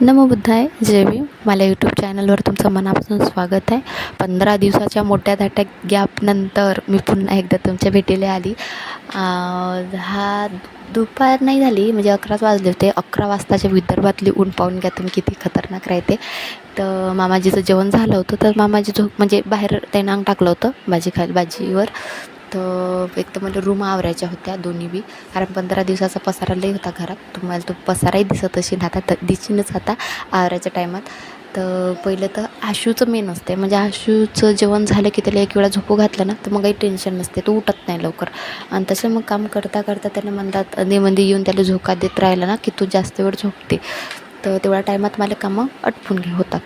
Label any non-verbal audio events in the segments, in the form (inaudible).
नमो बुद्धाय जय भीम. मला यूट्यूब चॅनलवर तुमचं मनापासून स्वागत आहे. पंधरा दिवसाच्या मोठ्या धाट्या गॅपनंतर मी पुन्हा एकदा तुमच्या भेटीला आली. हा दुपार नाही झाली म्हणजे अकराच वाजले होते. अकरा वाजताच्या विदर्भातली ऊन पाहून घ्या तुम्ही किती खतरनाक राहते. तर मामाजीचं जेवण झालं होतं तर मामाजी झोप म्हणजे बाहेर त्यानं अंग टाकलं होतं भाजी खाली भाजीवर. तर एक तर मला रूम आवरायच्या होत्या दोन्ही बी. कारण पंधरा दिवसाचा पसारा लई होता घरात. तुम्हाला तो पसाराही दिसत असेल आता तर दिसूनच आता आवरायच्या टायमात. तर पहिलं तर आशूचं मेन असते म्हणजे आशूचं जेवण झालं की त्याला एक वेळा झोपू घातलं ना तर मग काही टेन्शन नसते. तो उठत नाही लवकर. आणि तसं मग काम करता करता त्याने म्हणतात नेमध्ये म्हणजे येऊन त्याला झोका देत राहिला ना की तू जास्त वेळ झोपते. तर तेवढ्या टायमात मला कामं अटपून घे होतात.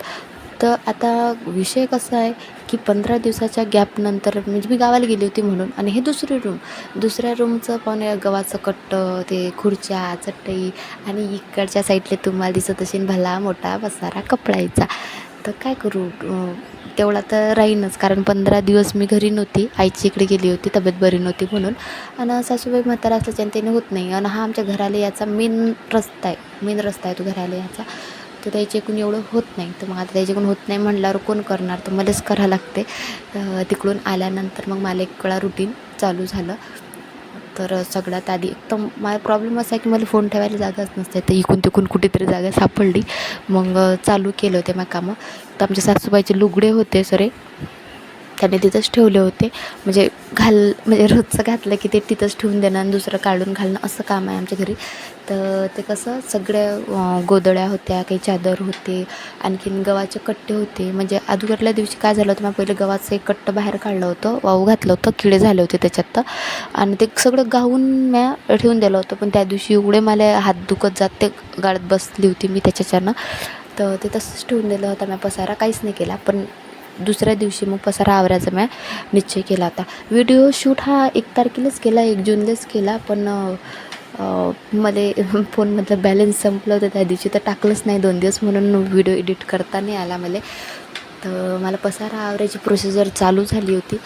तर आता विषय कसा आहे की पंधरा दिवसाच्या गॅपनंतर म्हणजे मी गावाला गेली होती म्हणून आणि हे दुसरी रूम दुसऱ्या रूमचं पण गव्हाचं कट्टं ते खुर्च्या चटई आणि इकडच्या साईडले तुम्हाला दिसत असेल भला मोठा बसारा कपडायचा. तर काय करू? तेवढा तर राहीनच. कारण पंधरा दिवस मी घरी नव्हती. आईची इकडे गेली होती तब्येत बरी नव्हती म्हणून. आणि सासूबाई म्हातारा असल्याच्याने त्याने होत नाही. आणि हा आमच्या घराला याचा मेन रस्ता आहे. मेन रस्ता आहे तो घराला याचा. तर त्याच्याकडून एवढं होत नाही. तर मग आता त्याच्याकडून होत नाही म्हणल्यावर कोण करणार? तर मलाच करावं लागते. तिकडून आल्यानंतर मग मला एक कळा रुटीन चालू झालं. तर सगळ्यात आधी एकदम माझा प्रॉब्लेम असा आहे की मला फोन ठेवायला जागाच नसते. तर इकून तिकून कुठेतरी जागा सापडली. मग चालू केलं होते मग कामं. तर आमच्या सासूबाईचे लुगडे होते सरे त्याने तिथंच ठेवले होते. म्हणजे घाल म्हणजे रोजचं घातलं की ते तिथंच ठेवून देणं आणि दुसरं काढून घालणं असं काम आहे आमच्या घरी. तर ते कसं सगळ्या अं, गोदड्या होत्या काही चादर होते आणखीन गव्हाचे कट्टे होते. म्हणजे अगोदरल्या दिवशी काय झालं होतं मग पहिलं गव्हाचं एक कट्टं बाहेर काढलं होतं वाऊ घातलं होतं किडे झाले होते त्याच्यात तर. आणि ते सगळं गाहून म्या ठेवून दिलं होतं पण त्या दिवशी एवढे मला हात दुखत जात ते गाळत बसली होती मी त्याच्याच्यानं. तर ते तसंच ठेवून दिलं होतं मॅ पसारा काहीच नाही केला. पण दुसऱ्या दिवशी मग पसारा आवरायचा मी निश्चय केला होता व्हिडिओ शूट हा एक तारखेलाच केला एक जूनलाच केला पण मला (laughs) फोनमधलं बॅलन्स संपलं होतं त्या दिवशी तर टाकलंच नाही दोन दिवस म्हणून व्हिडिओ एडिट करता नाही आला मला. तर मला पसारा आवरायची प्रोसिजर चालू झाली होती.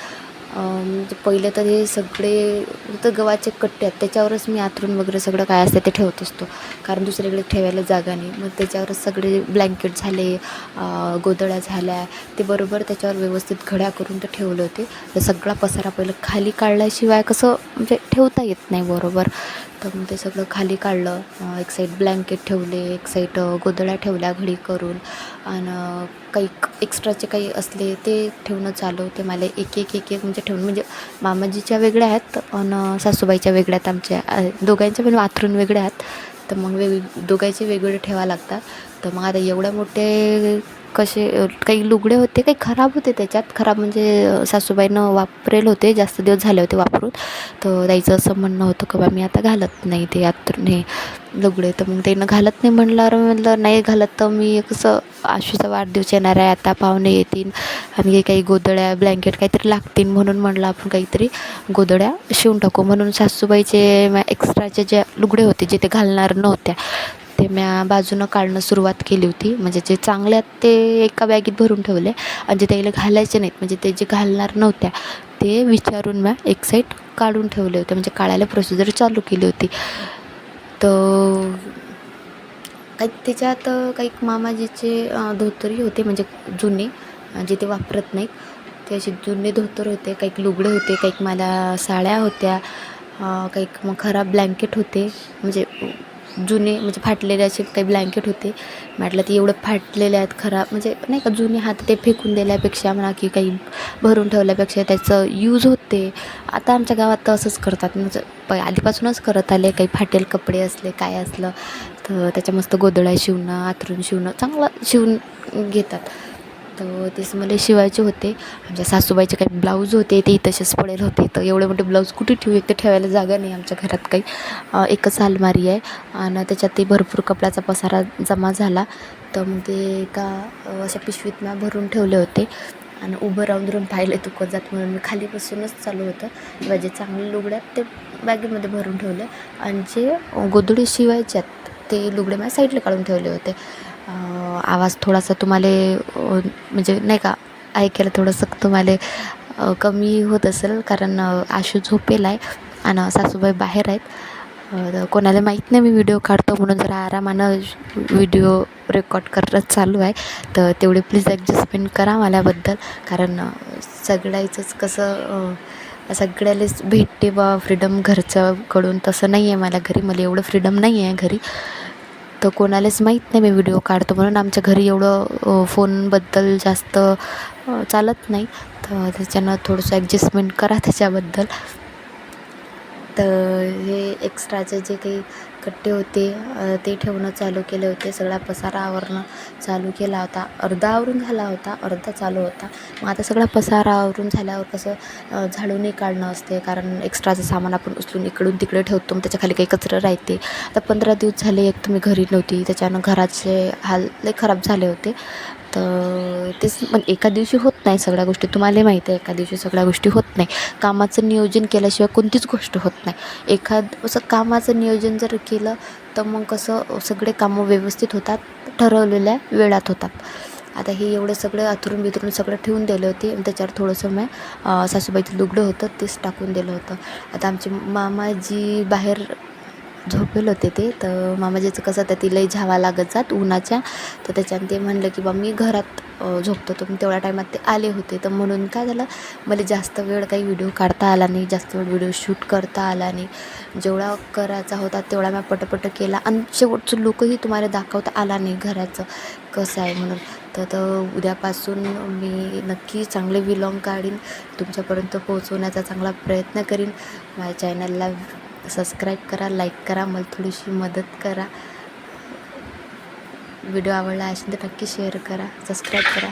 म्हणजे पहिले तर हे सगळे तर गव्हाचे कट्टे आहेत. त्याच्यावरच मी आतरून वगैरे सगळं काय असतं ते ठेवत असतो. कारण दुसरीकडे ठेवायला जागा नाही. मग त्याच्यावरच सगळे ब्लँकेट झाले गोदळ्या झाल्या. ते बरोबर त्याच्यावर व्यवस्थित घड्या करून ते ठेवले होते. तर सगळा पसारा पहिलं खाली काढल्याशिवाय कसं म्हणजे ठेवता येत नाही बरोबर. तर मग ते सगळं खाली काढलं एक साईड ब्लँकेट ठेवले एक साईड गोदड्या ठेवल्या घडी करून. आणि काही एक्स्ट्राचे काही असले ते ठेवणं चालू. होते मला एक एक एक एक म्हणजे ठेवून म्हणजे मामाजीच्या वेगळ्या आहेत आणि सासूबाईच्या वेगळ्या आहेत आमच्या. दोघांच्या पण वाथरून वेगळ्या आहेत. तर मग वेग दोघांचे वेगवेगळे ठेवा लागतात. तर मग आता एवढ्या मोठे कसे काही लुगडे होते काही खराब होते त्याच्यात. खराब म्हणजे सासूबाईनं वापरेल होते जास्त दिवस झाले होते वापरून. तर त्याचं असं म्हणणं होतं की बा मी आता घालत नाही ते आतून हे लुगडे तर मग त्यानं घालत नाही म्हणल्यावर म्हटलं नाही घालत तर मी कसं आशूचा वाढदिवस येणार आहे आता पाहुणे येतील आणि काही गोधड्या ब्लँकेट काहीतरी लागतील म्हणून म्हणलं आपण काहीतरी गोधड्या शिवून टाकू. म्हणून सासूबाईचे एक्स्ट्राचे जे लुगडे होते जे ते घालणार नव्हत्या ते म्या बाजूनं काढणं सुरुवात केली होती. म्हणजे जे चांगल्यात ते एका बॅगेत भरून ठेवले आणि जे त्याला घालायचे नाहीत म्हणजे ते जे घालणार नव्हत्या ते विचारून म्या एक साईड काढून ठेवले होते. म्हणजे काढायला प्रोसिजर चालू केली होती. तर काही त्याच्यात काही मामाजीचे धोतरही होते म्हणजे जुने जे ते वापरत नाहीत. ते असे जुने धोतर होते काही लुगडे होते काही मला साड्या होत्या काही मग खराब ब्लँकेट होते. म्हणजे जुने म्हणजे फाटलेले असे काही ब्लँकेट होते. म्हटलं ते एवढं फाटलेले आहेत खराब. म्हणजे नाही का जुने हात ते फेकून दिल्यापेक्षा म्हणा की काही भरून ठेवल्यापेक्षा त्याचं यूज होते. आता आमच्या गावात तर असंच करतात. म्हणजे प आधीपासूनच करत आले. काही फाटेल कपडे असले काय असलं तर त्याच्या मस्त गोदड्या शिवणं आथरून शिवणं चांगलं शिवून घेतात. तर तेच मला शिवायचे होते. आमच्या सासूबाईचे काही ब्लाऊज होते ते तसेच पडेल होते. तर एवढे मोठे ब्लाऊज कुठे ठेवू? एक तर ठेवायला जागा नाही आमच्या घरात काही. एकच अलमारी आहे. आणि त्याच्यात ते भरपूर कपड्याचा पसारा जमा झाला. तर मग ते एका अशा पिशवीत ना भरून ठेवले होते. आणि उभं राहून धरून पाहिले तुकत जात म्हणून. मी खाली बसूनच चालू होतं. किंवा जे चांगले लुगड्यात ते बॅगेमध्ये भरून ठेवले. आणि जे गोधडी शिवायच्यात ते लुगडे माझ्या साईडला काढून ठेवले होते. आवाज थोडासा तुम्हाला म्हणजे नाही का ऐकायला थोडंसं तुम्हाला कमी होत असेल. कारण आशू झोपेला आहे आणि सासूबाई बाहेर आहेत. कोणाला माहीत नाही मी व्हिडिओ काढतो म्हणून जरा आरामानं व्हिडिओ रेकॉर्ड करत चालू आहे. तर तेवढे प्लीज ॲडजस्टमेंट करा माझ्याबद्दल कारण सगळ्याचंच कसं सगळ्यालाच भेटते बा फ्रीडम घरच्याकडून. तसं नाही आहे मला घरी मला एवढं फ्रीडम नाही आहे घरी. तर कोणालाच माहीत नाही मी व्हिडिओ काढतो म्हणून आमच्या घरी एवढं फोनबद्दल जास्त चालत नाही. तर त्याच्यानं थोडंसं ॲडजस्टमेंट करा त्याच्याबद्दल. तर हे एक्स्ट्राचे जे काही कट्टे होते ते ठेवणं चालू केले होते. सगळा पसारा आवरणं चालू केला होता. अर्धा आवरून झाला होता अर्धा चालू होता. मग आता सगळा पसारा आवरून झाल्यावर कसं झाडूनही काढणं असते. कारण एक्स्ट्राचं सामान आपण उचलून इकडून तिकडे ठेवतो मग त्याच्याखाली काही कचरं राहते. आता पंधरा दिवस झाले एक तुम्ही घरी नव्हती. त्याच्यानं घराचे हाल लय खराब झाले होते. तर तेच पण एका दिवशी होत नाही सगळ्या गोष्टी. तुम्हाला माहिती आहे एका दिवशी सगळ्या गोष्टी होत नाही. कामाचं नियोजन केल्याशिवाय कोणतीच गोष्ट होत नाही. एखाद असं कामाचं नियोजन जर केलं तर मग कसं सगळे कामं व्यवस्थित होतात ठरवलेल्या वेळात होतात. आता हे एवढं सगळं आथरून बिथरून सगळं ठेवून दिलं होते आणि त्याच्यावर थोडंसं मी सासूबाईचं लुगडं होतं तेच टाकून दिलं होतं. आता आमचे मामाजी बाहेर झोपेल होते ते तर मामाजीचं कसं तर तिलाही झावा लागत जात उन्हाच्या. तर त्याच्यानं ते म्हणलं की बा मी घरात झोपतो. तुम्ही तेवढ्या टायमात ते आले होते. तर म्हणून काय झालं मला जास्त वेळ काही व्हिडिओ काढता आला नाही. जास्त वेळ व्हिडिओ शूट करता आला नाही. जेवढा करायचा होता तेवढा मी पटपट केला. आणि शेवटचं लोकही तुम्हाला दाखवता आला नाही घराचं कसं आहे म्हणून. तर तर उद्यापासून मी नक्की चांगले विलॉंग काढीन. तुमच्यापर्यंत पोहोचवण्याचा चांगला प्रयत्न करीन. माझ्या चॅनलला सबस्क्राईब करा लाईक करा. मला थोडीशी मदत करा. व्हिडिओ आवडला असेल तर नक्की शेअर करा सबस्क्राईब करा.